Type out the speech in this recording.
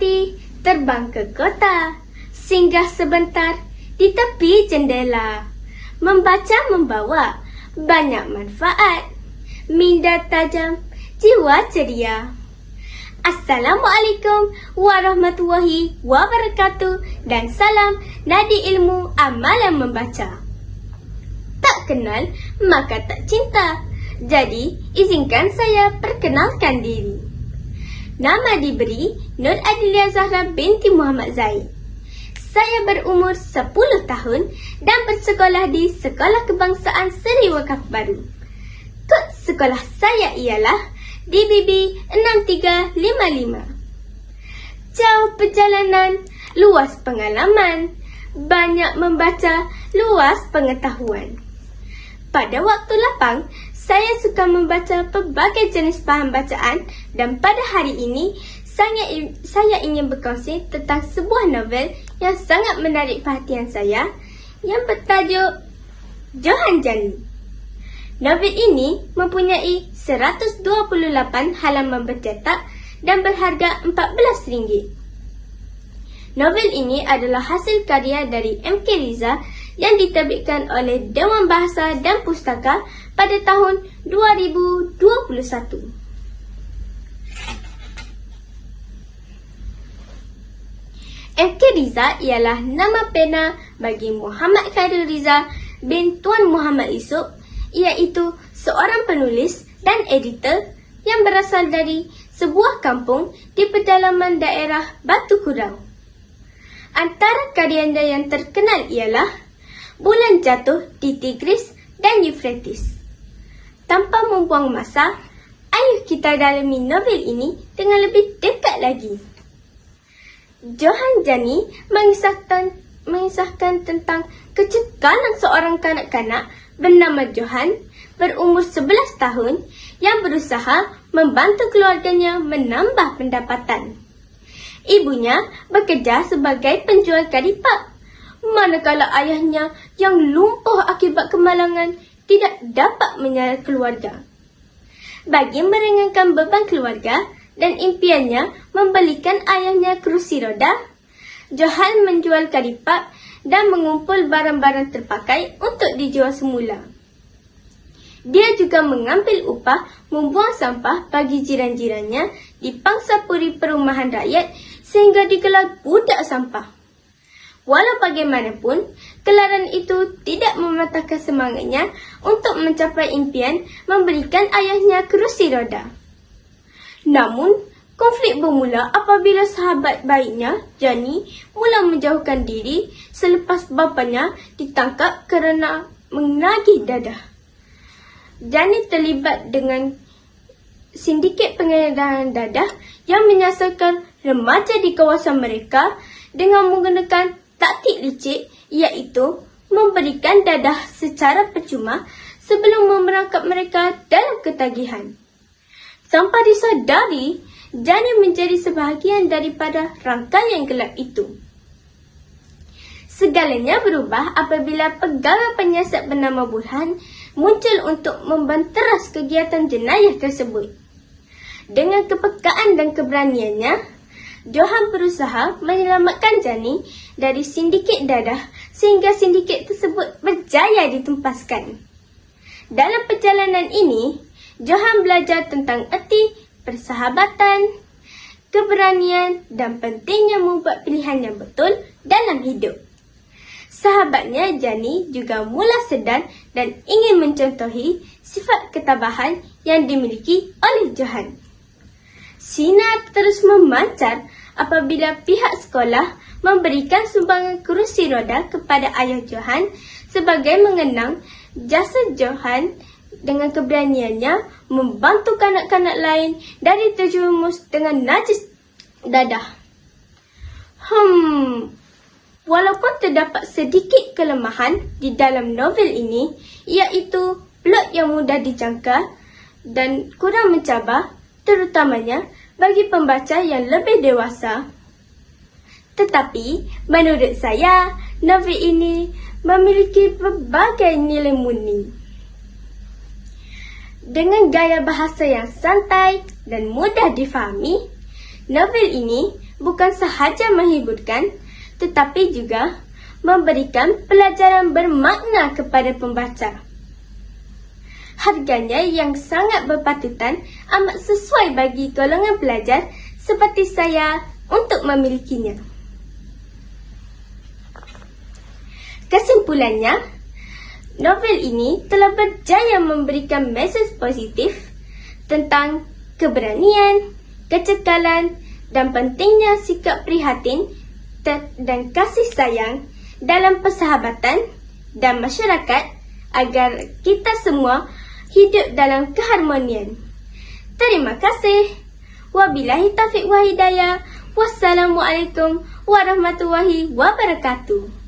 hati terbang ke kota, singgah sebentar di tepi jendela. Membaca membawa banyak manfaat, minda tajam, jiwa ceria. Assalamualaikum warahmatullahi wabarakatuh dan salam nadi ilmu amalan membaca. Tak kenal maka tak cinta. Jadi izinkan saya perkenalkan diri. Nama diberi Nur Adilia Zahra binti Muhammad Zaid. Saya berumur 10 tahun dan bersekolah di Sekolah Kebangsaan Seri Wakaf Baru. Kod sekolah saya ialah DBB 6355. Jauh perjalanan, luas pengalaman, banyak membaca, luas pengetahuan. Pada waktu lapang, saya suka membaca pelbagai jenis bahan bacaan dan pada hari ini saya, saya ingin berkongsi tentang sebuah novel yang sangat menarik perhatian saya yang bertajuk Johan Jani. Novel ini mempunyai 128 halaman bercetak dan berharga RM14. Novel ini adalah hasil karya dari M.K. Riza yang diterbitkan oleh Dewan Bahasa dan Pustaka pada tahun 2021. MK Riza ialah nama pena bagi Muhammad Khairul Riza bin Tuan Muhammad Isuk iaitu seorang penulis dan editor yang berasal dari sebuah kampung di pedalaman daerah Batu Kurau. Antara karyanya yang terkenal ialah bulan jatuh di Tigris dan Euphrates. Tanpa membuang masa, ayo kita dalami novel ini dengan lebih dekat lagi. Johan Jani mengisahkan, mengisahkan tentang kecekalan seorang kanak-kanak bernama Johan berumur 11 tahun yang berusaha membantu keluarganya menambah pendapatan. Ibunya bekerja sebagai penjual kadipak manakala ayahnya yang lumpuh akibat kemalangan tidak dapat menyara keluarga. Bagi meringankan beban keluarga dan impiannya membelikan ayahnya kerusi roda, Johan menjual kadipak dan mengumpul barang-barang terpakai untuk dijual semula. Dia juga mengambil upah membuang sampah bagi jiran-jirannya di pangsapuri perumahan rakyat sehingga digelar budak sampah. Walau bagaimanapun, kelaran itu tidak mematahkan semangatnya untuk mencapai impian memberikan ayahnya kerusi roda. Namun, konflik bermula apabila sahabat baiknya, Jani, mula menjauhkan diri selepas bapanya ditangkap kerana menagih dadah. Jani terlibat dengan sindiket pengedaran dadah yang menyasarkan remaja di kawasan mereka dengan menggunakan taktik licik iaitu memberikan dadah secara percuma sebelum memerangkap mereka dalam ketagihan. Tanpa disadari, Jani menjadi sebahagian daripada rangkaian gelap itu. Segalanya berubah apabila pegawai penyiasat bernama Burhan muncul untuk membanteras kegiatan jenayah tersebut. Dengan kepekaan dan keberaniannya, Johan berusaha menyelamatkan Jani dari sindiket dadah sehingga sindiket tersebut berjaya ditempaskan. Dalam perjalanan ini, Johan belajar tentang erti persahabatan, keberanian dan pentingnya membuat pilihan yang betul dalam hidup. Sahabatnya Jani juga mula sedar dan ingin mencontohi sifat ketabahan yang dimiliki oleh Johan. Sinar terus memancar apabila pihak sekolah memberikan sumbangan kerusi roda kepada ayah Johan sebagai mengenang jasa Johan dengan keberaniannya membantu kanak-kanak lain dari terjerumus dengan najis dadah. Hmm, walaupun terdapat sedikit kelemahan di dalam novel ini, iaitu plot yang mudah dijangka dan kurang mencabar, terutamanya bagi pembaca yang lebih dewasa. Tetapi menurut saya, novel ini memiliki berbagai nilai murni. Dengan gaya bahasa yang santai dan mudah difahami, Novel ini bukan sahaja menghiburkan tetapi juga memberikan pelajaran bermakna kepada pembaca. Harganya yang sangat berpatutan amat sesuai bagi golongan pelajar seperti saya untuk memilikinya. Kesimpulannya, novel ini telah berjaya memberikan mesej positif tentang keberanian, kecekalan dan pentingnya sikap prihatin dan kasih sayang dalam persahabatan dan masyarakat agar kita semua hidup dalam keharmonian. Terima kasih. Wabillahi taufiq wa hidayah. Wassalamualaikum warahmatullahi wabarakatuh.